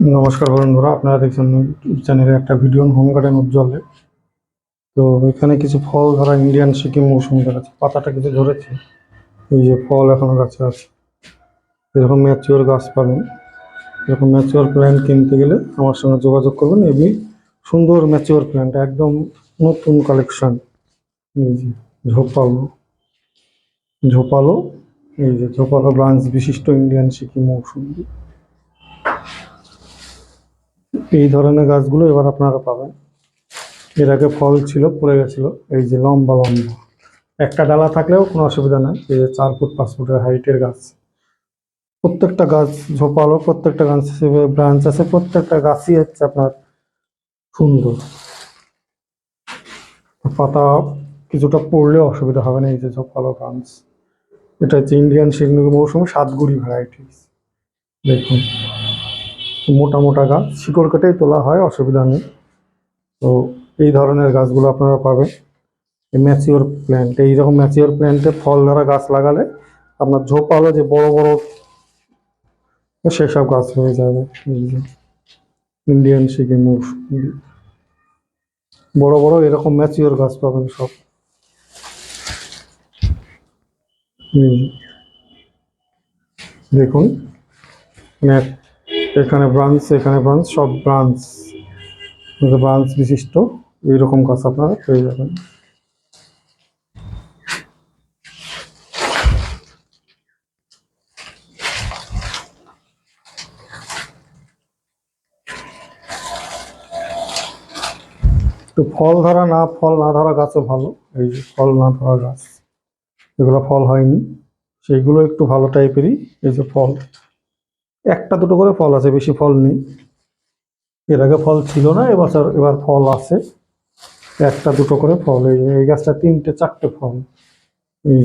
নমস্কার বন্ধুরা, আপনারা দেখছেন ইউটিউব চ্যানেলে একটা ভিডিও হোম গার্ডেন উজ্জ্বলে। তো এখানে কিছু ফল, ধরা ইন্ডিয়ান, সিকিম মৌসুমি দেখাচ্ছে, পাতাটা কিছু ধরেছে। এই যে ফল এখনও গাছে আছে। এরকম ম্যাচিওর গাছ পাবেন। এরকম ম্যাচিওর প্ল্যান্ট কিনতে গেলে আমার সঙ্গে যোগাযোগ করবেন। এমনি সুন্দর ম্যাচিওর প্ল্যান্ট একদম নতুন কালেকশন এই যে ঝোপালো। ঝোপালো, এই যে ঝোপালো ব্রাঞ্চ বিশিষ্ট ইন্ডিয়ান, সিকিম মৌসুমি। এই ধরনের গাছগুলো এবার আপনারা পাবেন। এর আগে ফল ছিল, পড়ে গেছিল, এই যে লম্বা লম্বা। একটা ডালা থাকলেও কোনো অসুবিধা নাই, এই যে চার ফুট, পাঁচ ফুটের হাইটের গাছ। প্রত্যেকটা গাছ ঝোপালো, প্রত্যেকটা গাছ হিসেবে ব্রাঞ্চ আছে, প্রত্যেকটা গাছই হচ্ছে আপনার সুন্দর। পাতা কিছুটা পড়লেও অসুবিধা হবে না, এই যে ঝোপালো ব্রাঞ্চ এটা হচ্ছে ইন্ডিয়ান শিগনুকি মৌসুমে সাতগুড়ি ভ্যারাইটিস দেখুন। মোটা মোটা গাছ। শিকড় কেটেই তোলা হয়, অসুবিধা নেই। তো এই ধরনের গাছগুলো আপনারা পাবেন। এই ম্যাচিওর প্ল্যান্ট এইরকম ম্যাচিওর প্ল্যান্টে ফল ধরা গাছ লাগালে আপনার ঝোপালো যে বড় বড় সেসব গাছ হয়ে যাবে। ইন্ডিয়ান সিকিম বড় বড় এরকম ম্যাচিওর গাছ পাবেন সব। দেখুন এখানে ব্রাঞ্চ এখানে ব্রাঞ্চ সব ব্রাঞ্চ ব্রাঞ্চ বিশিষ্ট, এইরকম গাছ আপনারা পেয়ে যাবেন। তো ফল ধরা না, ফল না ধরা গাছও ভালো, এই যে ফল না ধরা গাছ, এগুলো ফল হয়নি, সেইগুলো একটু ভালো টাইপেরই এই যে ফল। একটা দুটো করে ফল আছে, বেশি ফল নেই। এর আগে ফল ছিল না এবছর এবার ফল আছে। একটা দুটো করে ফল এই গাছটা তিনটে, চারটে ফল। এই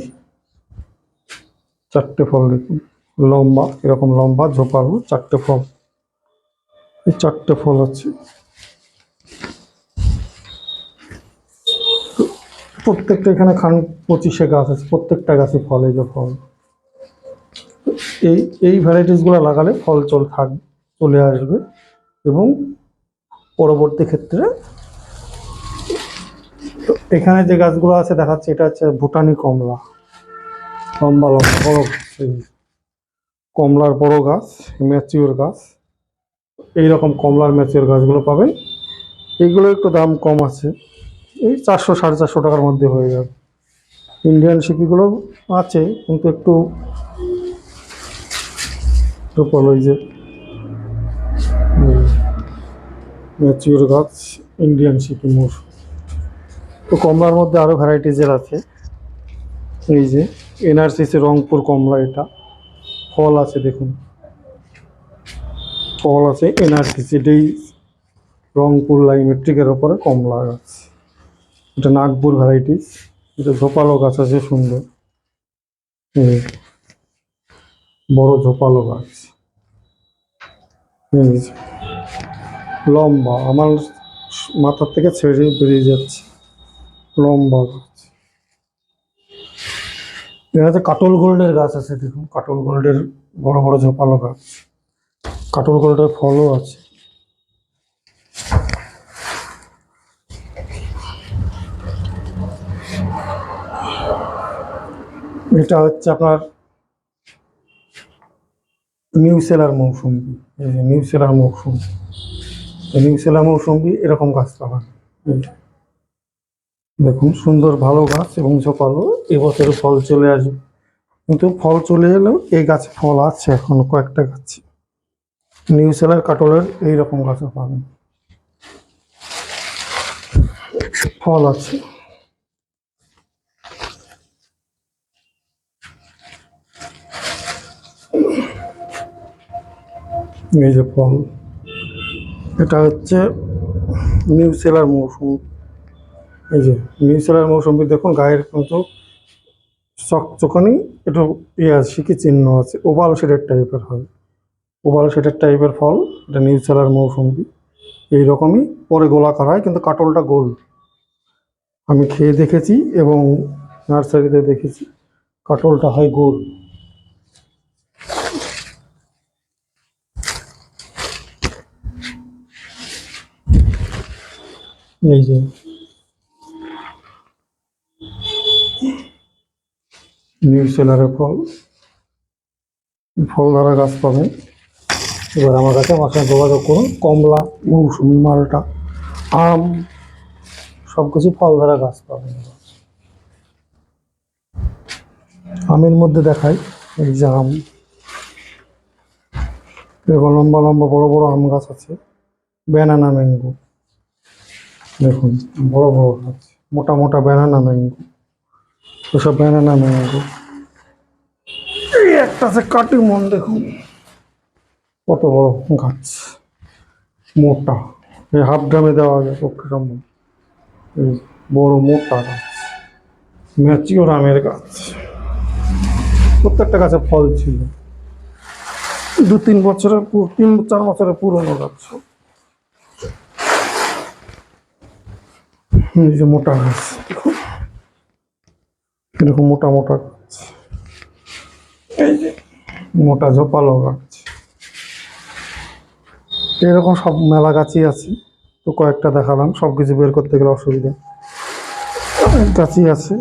চারটে ফল দেখুন, লম্বা, এরকম লম্বা, ঝোপালো, চারটে ফল। এই চারটে ফল আছে। প্রত্যেকটা এখানে খান, পঁচিশে গাছ আছে, প্রত্যেকটা গাছে ফল, এই যে ফল। এই এই ভ্যারাইটিসগুলো লাগালে ফল চল থাক, চলে আসবে এবং পরবর্তী ক্ষেত্রে এখানে যে গাছগুলো আছে দেখাচ্ছে, এটা হচ্ছে ভুটানি কমলা। লম্বা লম্বা, বড় কমলার বড় গাছ ম্যাচিওর গাছ। এইরকম কমলার ম্যাচিওর গাছগুলো পাবেন। এইগুলো একটু দাম কম আছে। এই চারশো, সাড়ে চারশো টাকার মধ্যে হয়ে যাবে। ইন্ডিয়ান সিকিগুলো আছে, কিন্তু একটু রূপল ওই যে গাছ ইন্ডিয়ান সিকি মোর তো কমলার মধ্যে আরও ভ্যারাইটিজের আছে। এই যে এনআরসিসি রংপুর কমলা এটা। ফল আছে দেখুন। ফল আছে এনআরসিসি এটাই রংপুর লাইমেট্রিকের ওপরে কমলা গাছ। এটা নাগপুর ভ্যারাইটিস এটা ঝোপালো গাছ আছে সুন্দর। বড় ঝোপালো গাছ। লম্বা, আমার মাথার থেকে ছেড়ে বেরিয়ে যাচ্ছে। লম্বা গাছ। এখানে কাটল গোল্ডের গাছ আছে, দেখুন, কাটল গোল্ডের বড় বড় ঝোপালো গাছ। কাটল গোল্ডের ফলও আছে। এটা হচ্ছে আপনার নিউ সেলার মৌসুমি এই যে নিউ সেলার মৌসুমি এই নিউ সেলার মৌসুমি এরকম গাছ পাবেন দেখুন, সুন্দর ভালো গাছ এবং ঝোপালো এবছর ফল চলে আসবে। কিন্তু ফল চলে এলেও এই গাছে ফল আছে এখন, কয়েকটা গাছ। নিউ সেলার কাটলের এইরকম গাছও পাবেন। ফল আছে। এই যে ফল, এটা হচ্ছে নিউ সেলার মৌসুম। এই যে নিউ সেলার মৌসুমি দেখুন গায়ের কিন্তু চকচকানি, একটু ইয়ে আছে শিখি চিহ্ন আছে ওভাল শেডের টাইপের হয়। ওভাল শেডের টাইপের ফল, এটা নিউ সেলার মৌসুমি। এইরকমই পরে গোলাকার হয়, কিন্তু কাটলটা গোল। আমি খেয়ে দেখেছি এবং নার্সারিতে দেখেছি, কাটলটা হয় গোল। এই যে। নিউ সেলারের ফল। ফল ধরা গাছ পাবেন এবার আমার কাছে আমার সঙ্গে যোগাযোগ করুন। কমলা মৌসুমি মালটা, আম সব কিছু ফল ধরা গাছ পাবেন আমের মধ্যে দেখাই, এই যে আম। এরকম লম্বা লম্বা বড় বড় আম গাছ আছে। Banana mango. দেখুন, বড় বড় গাছ মোটা মোটা ব্যানানা ম্যাঙ্গো, ওসব ব্যানানা ম্যাঙ্গো। এই একটা আছে কাটি মন, দেখুন, কত বড় গাছ, মোটা। এই হাফ ড্রামে দেওয়া যায় পক্ষে সম্ভব। এই বড় মোটা গাছ, ম্যাচিওর আমের গাছ। প্রত্যেকটা গাছে ফল ছিল। দু তিন বছরের তিন চার বছরের পুরনো গাছ। এই যে মোটা গাছ এরকম মোটা মোটা গাছ। এই যে মোটা ঝোপালো গাছ। এরকম সব মেলা গাছই আছে। তো কয়েকটা দেখালাম সব কিছু বের করতে গেলে অসুবিধা। গাছই আছে।